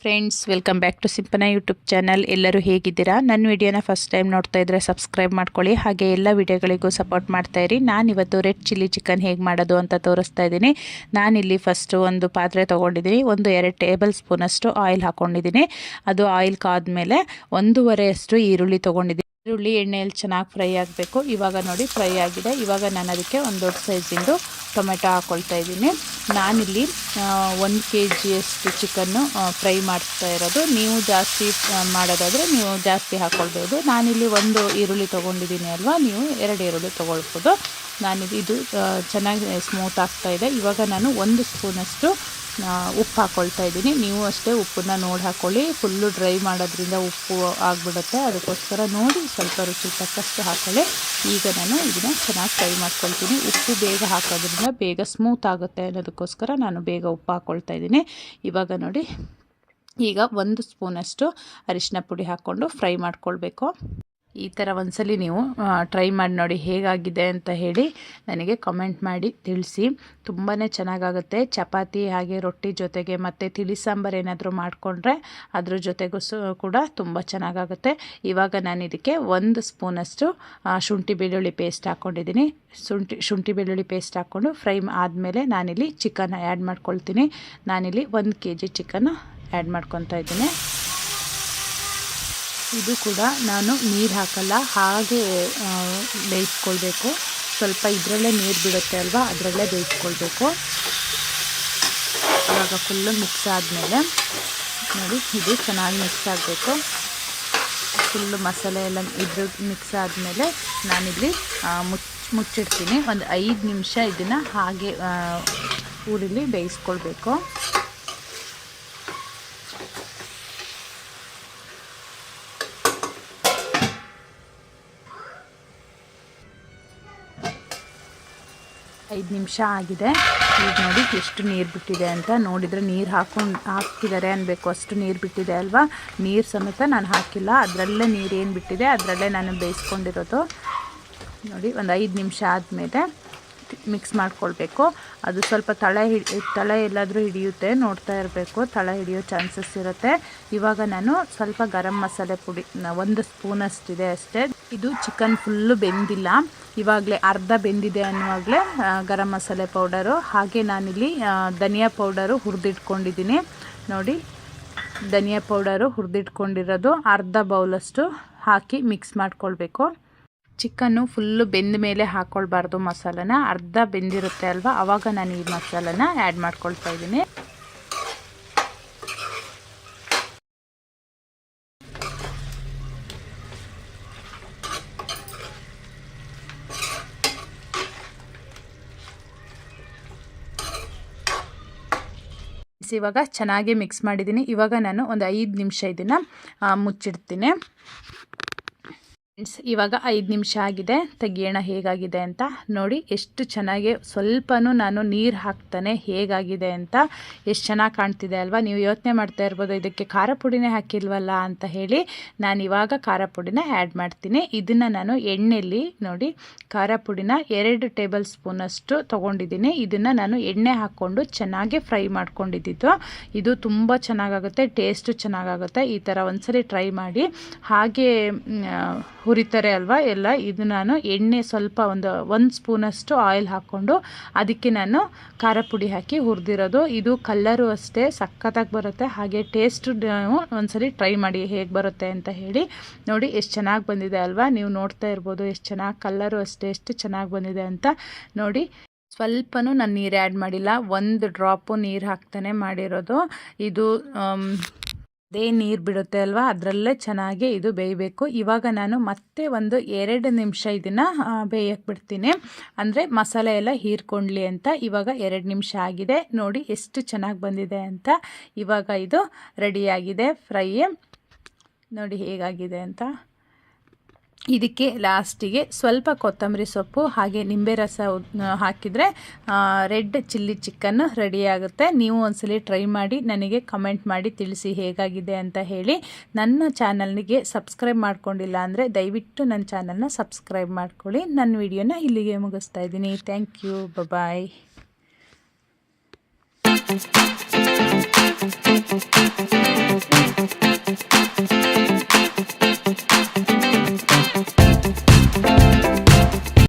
Friends welcome back to Simpana YouTube channel ಎಲ್ಲರೂ ಹೇಗಿದ್ದೀರಾ? ನನ್ನ ವಿಡಿಯೋನ ಫಸ್ಟ್ ಟೈಮ್ ನೋಡ್ತಾ ಇದ್ದರೆ ಸಬ್ಸ್ಕ್ರೈಬ್ ಮಾಡ್ಕೊಳ್ಳಿ. ಹಾಗೆ ಎಲ್ಲ ವಿಡಿಯೋಗಳಿಗೂ ಸಪೋರ್ಟ್ ಮಾಡ್ತಾ ಇರಿ. ನಾನಿವತ್ತು ರೆಡ್ ಚಿಲ್ಲಿ ಚಿಕನ್ ಹೇಗೆ ಮಾಡೋದು ಅಂತ ತೋರಿಸ್ತಾ ಇದ್ದೀನಿ. ನಾನಿಲ್ಲಿ ಫಸ್ಟು ಒಂದು ಪಾತ್ರೆ ತೊಗೊಂಡಿದ್ದೀನಿ. ಒಂದು ಎರಡು ಟೇಬಲ್ ಸ್ಪೂನಷ್ಟು ಆಯಿಲ್ ಹಾಕ್ಕೊಂಡಿದ್ದೀನಿ ಅದು ಆಯಿಲ್ ಕಾದ್ಮೇಲೆ ಒಂದೂವರೆಯಷ್ಟು ಈರುಳ್ಳಿ ತೊಗೊಂಡಿದ್ದೀನಿ. ಈರುಳ್ಳಿ ಎಣ್ಣೆಯಲ್ಲಿ ಚೆನ್ನಾಗಿ ಫ್ರೈ ಆಗಬೇಕು. ಇವಾಗ ನೋಡಿ ಫ್ರೈ ಆಗಿದೆ. ಇವಾಗ ನಾನು ಅದಕ್ಕೆ ಒಂದು ದೊಡ್ಡ ಸೈಜಿಂದು ಟೊಮೆಟೊ ಹಾಕ್ಕೊಳ್ತಾ ಇದ್ದೀನಿ. ನಾನಿಲ್ಲಿ ಒಂದು ಕೆ ಜಿಯಷ್ಟು ಚಿಕನ್ನು ಫ್ರೈ ಮಾಡ್ತಾ ಇರೋದು. ನೀವು ಜಾಸ್ತಿ ಮಾಡೋದಾದರೆ ನೀವು ಜಾಸ್ತಿ ಹಾಕ್ಕೊಳ್ಬೋದು ನಾನಿಲ್ಲಿ ಒಂದು ಈರುಳ್ಳಿ ತೊಗೊಂಡಿದ್ದೀನಿ ಅಲ್ವಾ? ನೀವು ಎರಡು ಈರುಳ್ಳಿ ತೊಗೊಳ್ಬೋದು. ನಾನಿದು ಇದು ಚೆನ್ನಾಗಿ ಸ್ಮೂತ್ ಆಗ್ತಾಯಿದೆ ಇವಾಗ ನಾನು ಒಂದು ಸ್ಪೂನಷ್ಟು ಉಪ್ಪು ಹಾಕ್ಕೊಳ್ತಾ ಇದ್ದೀನಿ. ನೀವು ಅಷ್ಟೇ ಉಪ್ಪನ್ನ ನೋಡಿ ಹಾಕ್ಕೊಳ್ಳಿ ಫುಲ್ಲು ಡ್ರೈ ಮಾಡೋದ್ರಿಂದ ಉಪ್ಪು ಆಗಿಬಿಡುತ್ತೆ. ಅದಕ್ಕೋಸ್ಕರ ನೋಡಿ ಸ್ವಲ್ಪ ರುಚಿ ತಕ್ಕಷ್ಟು ಹಾಕ್ಕೊಳ್ಳಿ ಈಗ ನಾನು ಇದನ್ನು ಚೆನ್ನಾಗಿ ಫ್ರೈ ಮಾಡ್ಕೊಳ್ತೀನಿ. ಉಪ್ಪು ಬೇಗ ಹಾಕೋದ್ರಿಂದ ಬೇಗ ಸ್ಮೂತ್ ಆಗುತ್ತೆ ಅನ್ನೋದಕ್ಕೋಸ್ಕರ ನಾನು ಬೇಗ ಉಪ್ಪು ಹಾಕ್ಕೊಳ್ತಾ ಇದ್ದೀನಿ. ಇವಾಗ ನೋಡಿ, ಈಗ ಒಂದು ಸ್ಪೂನಷ್ಟು ಅರಿಶಿನ ಪುಡಿ ಹಾಕ್ಕೊಂಡು ಫ್ರೈ ಮಾಡ್ಕೊಳ್ಬೇಕು. ಈ ಥರ ಒಂದ್ಸಲಿ ನೀವು ಟ್ರೈ ಮಾಡಿ ನೋಡಿ ಹೇಗಾಗಿದೆ ಅಂತ ಹೇಳಿ ನನಗೆ ಕಮೆಂಟ್ ಮಾಡಿ ತಿಳಿಸಿ. ತುಂಬಾ ಚೆನ್ನಾಗಾಗುತ್ತೆ. ಚಪಾತಿ ಹಾಗೆ ರೊಟ್ಟಿ ಜೊತೆಗೆ ಮತ್ತು ತಿಳಿ ಸಾಂಬಾರು ಏನಾದರೂ ಮಾಡಿಕೊಂಡ್ರೆ ಅದ್ರ ಜೊತೆಗೂ ಸು, ಕೂಡ ತುಂಬ ಚೆನ್ನಾಗಾಗುತ್ತೆ. ಇವಾಗ ನಾನು ಇದಕ್ಕೆ ಒಂದು ಸ್ಪೂನಷ್ಟು ಶುಂಠಿ ಬೆಳ್ಳುಳ್ಳಿ ಪೇಸ್ಟ್ ಹಾಕ್ಕೊಂಡಿದ್ದೀನಿ ಶುಂಠಿ ಶುಂಠಿ ಬೆಳ್ಳುಳ್ಳಿ ಪೇಸ್ಟ್ ಹಾಕ್ಕೊಂಡು ಫ್ರೈ ಆದಮೇಲೆ ನಾನಿಲ್ಲಿ ಚಿಕನ್ ಆ್ಯಡ್ ಮಾಡ್ಕೊಳ್ತೀನಿ. ನಾನಿಲ್ಲಿ ಒಂದು ಕೆ ಜಿ ಚಿಕನ್ ಆ್ಯಡ್ ಮಾಡ್ಕೊತಾ ಇದ್ದೀನಿ. ಇದು ಕೂಡ ನಾನು ನೀರು ಹಾಕಲ್ಲ, ಹಾಗೆ ಬೇಯಿಸ್ಕೊಳ್ಬೇಕು. ಸ್ವಲ್ಪ ಇದರಲ್ಲೇ ನೀರು ಬಿಡುತ್ತೆ ಅಲ್ವಾ, ಅದರಲ್ಲೇ ಬೇಯಿಸ್ಕೊಳ್ಬೇಕು. ಇವಾಗ ಫುಲ್ಲು ಮಿಕ್ಸ್ ಆದಮೇಲೆ ನೋಡಿ, ಇದು ಚೆನ್ನಾಗಿ ಮಿಕ್ಸ್ ಆಗಬೇಕು. ಫುಲ್ಲು ಮಸಾಲೆ ಎಲ್ಲ ಇದ್ರು ಮಿಕ್ಸ್ ಆದಮೇಲೆ ನಾನಿಲ್ಲಿ ಮುಚ್ಚ ಮುಚ್ಚಿಡ್ತೀನಿ. ಒಂದು ಐದು ನಿಮಿಷ ಇದನ್ನು ಹಾಗೆ ಊರಲ್ಲಿ ಬೇಯಿಸ್ಕೊಳ್ಬೇಕು. ಐದು ನಿಮಿಷ ಆಗಿದೆ. ಈಗ ನೋಡಿ ಎಷ್ಟು ನೀರು ಬಿಟ್ಟಿದೆ ಅಂತ. ನೋಡಿದರೆ ನೀರು ಹಾಕೊಂಡು ಹಾಕ್ತಿದ್ದಾರೆ ಅನ್ಬೇಕು. ಅಷ್ಟು ನೀರು ಬಿಟ್ಟಿದೆ ಅಲ್ವಾ? ನೀರು ಸಮೇತ ನಾನು ಹಾಕಿಲ್ಲ. ಅದರಲ್ಲೇ ನೀರು ಏನು ಬಿಟ್ಟಿದೆ, ಅದರಲ್ಲೇ ನಾನು ಬೇಯಿಸ್ಕೊಂಡಿರೋದು. ನೋಡಿ, ಒಂದು ಐದು ನಿಮಿಷ ಆದಮೇಲೆ ಮಿಕ್ಸ್ ಮಾಡ್ಕೊಳ್ಬೇಕು. ಅದು ಸ್ವಲ್ಪ ತಳೆ ಹಿಡಿ, ತಳೆ ಎಲ್ಲಾದರೂ ಹಿಡಿಯುತ್ತೆ, ನೋಡ್ತಾ ಇರಬೇಕು. ತಳೆ ಹಿಡಿಯೋ ಚಾನ್ಸಸ್ ಇರುತ್ತೆ. ಇವಾಗ ನಾನು ಸ್ವಲ್ಪ ಗರಂ ಮಸಾಲೆ ಪುಡಿ ಒಂದು ಸ್ಪೂನಷ್ಟಿದೆ ಅಷ್ಟೇ. ಇದು ಚಿಕನ್ ಫುಲ್ಲು ಬೆಂದಿಲ್ಲ. ಇವಾಗಲೇ ಅರ್ಧ ಬೆಂದಿದೆ ಅನ್ನುವಾಗಲೇ ಗರಂ ಮಸಾಲೆ ಪೌಡರು. ಹಾಗೆ ನಾನಿಲ್ಲಿ ಧನಿಯಾ ಪೌಡರು ಹುರಿದಿಟ್ಕೊಂಡಿದ್ದೀನಿ. ನೋಡಿ, ಧನಿಯಾ ಪೌಡರು ಹುರಿದಿಟ್ಕೊಂಡಿರೋದು ಅರ್ಧ ಬೌಲಷ್ಟು ಹಾಕಿ ಮಿಕ್ಸ್ ಮಾಡ್ಕೊಳ್ಬೇಕು. ಚಿಕನ್ನು ಫುಲ್ಲು ಬೆಂದ ಮೇಲೆ ಹಾಕ್ಕೊಳ್ಬಾರ್ದು ಮಸಾಲನ. ಅರ್ಧ ಬೆಂದಿರುತ್ತೆ ಅಲ್ವಾ? ಆವಾಗ ನಾನು ಈ ಮಸಾಲನ ಆ್ಯಡ್ ಮಾಡ್ಕೊಳ್ತಾ ಇದ್ದೀನಿ. ಇವಾಗ ಚೆನ್ನಾಗಿ ಮಿಕ್ಸ್ ಮಾಡಿದ್ದೀನಿ. ಇವಾಗ ನಾನು ಒಂದು ಐದು ನಿಮಿಷ ಇದನ್ನು ಮುಚ್ಚಿಡ್ತೀನಿ. ಇವಾಗ ಐದು ನಿಮಿಷ ಆಗಿದೆ. ತೆಗಿಯೋಣ ಹೇಗಾಗಿದೆ ಅಂತ. ನೋಡಿ, ಎಷ್ಟು ಚೆನ್ನಾಗಿ ಸ್ವಲ್ಪನೂ ನಾನು ನೀರು ಹಾಕ್ತಾನೆ ಹೇಗಾಗಿದೆ ಅಂತ. ಎಷ್ಟು ಚೆನ್ನಾಗಿ ಕಾಣ್ತಿದೆ ಅಲ್ವಾ? ನೀವು ಯೋಚನೆ ಮಾಡ್ತಾ ಇರ್ಬೋದು, ಇದಕ್ಕೆ ಖಾರ ಪುಡಿನೇ ಹಾಕಿಲ್ವಲ್ಲ ಅಂತ ಹೇಳಿ. ನಾನು ಇವಾಗ ಖಾರ ಪುಡಿನ ಆ್ಯಡ್ ಮಾಡ್ತೀನಿ. ಇದನ್ನು ನಾನು ಎಣ್ಣೆಯಲ್ಲಿ ನೋಡಿ, ಖಾರ ಪುಡಿನ ಎರಡು ಟೇಬಲ್ ಸ್ಪೂನಷ್ಟು ತೊಗೊಂಡಿದ್ದೀನಿ. ಇದನ್ನು ನಾನು ಎಣ್ಣೆ ಹಾಕ್ಕೊಂಡು ಚೆನ್ನಾಗಿ ಫ್ರೈ ಮಾಡ್ಕೊಂಡಿದ್ದು. ಇದು ತುಂಬ ಚೆನ್ನಾಗಾಗುತ್ತೆ, ಟೇಸ್ಟು ಚೆನ್ನಾಗಾಗುತ್ತೆ. ಈ ಥರ ಒಂದ್ಸರಿ ಟ್ರೈ ಮಾಡಿ. ಹಾಗೆ ಹುರಿತಾರೆ ಅಲ್ವಾ? ಎಲ್ಲ ಇದು ನಾನು ಎಣ್ಣೆ ಸ್ವಲ್ಪ ಒಂದು ಒಂದು ಸ್ಪೂನಷ್ಟು ಆಯಿಲ್ ಹಾಕ್ಕೊಂಡು ಅದಕ್ಕೆ ನಾನು ಖಾರ ಪುಡಿ ಹಾಕಿ ಹುರಿದಿರೋದು. ಇದು ಕಲ್ಲರು ಅಷ್ಟೇ, ಸಖತ್ತಾಗಿ ಬರುತ್ತೆ. ಹಾಗೆ ಟೇಸ್ಟ್ ಒಂದ್ಸರಿ ಟ್ರೈ ಮಾಡಿ ಹೇಗೆ ಬರುತ್ತೆ ಅಂತ ಹೇಳಿ. ನೋಡಿ ಎಷ್ಟು ಚೆನ್ನಾಗಿ ಬಂದಿದೆ ಅಲ್ವಾ? ನೀವು ನೋಡ್ತಾ ಇರ್ಬೋದು ಎಷ್ಟು ಚೆನ್ನಾಗಿ ಕಲ್ಲರು ಅಷ್ಟೇ, ಎಷ್ಟು ಚೆನ್ನಾಗಿ ಬಂದಿದೆ ಅಂತ. ನೋಡಿ, ಸ್ವಲ್ಪನೂ ನಾನು ನೀರು ಆ್ಯಡ್ ಮಾಡಿಲ್ಲ. ಒಂದು ಡ್ರಾಪು ನೀರು ಹಾಕ್ತಾನೆ ಮಾಡಿರೋದು. ಇದು ಅದೇ ನೀರು ಬಿಡುತ್ತೆ ಅಲ್ವಾ? ಅದರಲ್ಲೇ ಚೆನ್ನಾಗಿ ಇದು ಬೇಯಬೇಕು. ಇವಾಗ ನಾನು ಮತ್ತೆ ಒಂದು ಎರಡು ನಿಮಿಷ ಇದನ್ನು ಬೇಯಕ್ಕೆ ಬಿಡ್ತೀನಿ. ಅಂದರೆ ಮಸಾಲೆ ಎಲ್ಲ ಹೀರ್ಕೊಂಡ್ಲಿ ಅಂತ ಇವಾಗ ಎರಡು ನಿಮಿಷ ಆಗಿದೆ. ನೋಡಿ ಎಷ್ಟು ಚೆನ್ನಾಗಿ ಬಂದಿದೆ ಅಂತ. ಇವಾಗ ಇದು ರೆಡಿಯಾಗಿದೆ ಫ್ರೈ ನೋಡಿ ಹೇಗಾಗಿದೆ ಅಂತ. ಇದಕ್ಕೆ ಲಾಸ್ಟಿಗೆ ಸ್ವಲ್ಪ ಕೊತ್ತಂಬರಿ ಸೊಪ್ಪು ಹಾಗೆ ನಿಂಬೆ ರಸ ಹಾಕಿದರೆ ರೆಡ್ ಚಿಲ್ಲಿ ಚಿಕನ್ ರೆಡಿಯಾಗುತ್ತೆ ನೀವು ಒಂದ್ಸಲಿ ಟ್ರೈ ಮಾಡಿ, ನನಗೆ ಕಮೆಂಟ್ ಮಾಡಿ ತಿಳಿಸಿ ಹೇಗಾಗಿದೆ ಅಂತ ಹೇಳಿ. ನನ್ನ ಚಾನಲ್ನಿಗೆ ಸಬ್ಸ್ಕ್ರೈಬ್ ಮಾಡ್ಕೊಂಡಿಲ್ಲ ಅಂದರೆ ದಯವಿಟ್ಟು ನನ್ನ ಚಾನಲ್ನ ಸಬ್ಸ್ಕ್ರೈಬ್ ಮಾಡ್ಕೊಳ್ಳಿ. ನನ್ನ ವಿಡಿಯೋನ ಇಲ್ಲಿಗೆ ಮುಗಿಸ್ತಾ ಇದ್ದೀನಿ. Thank you bye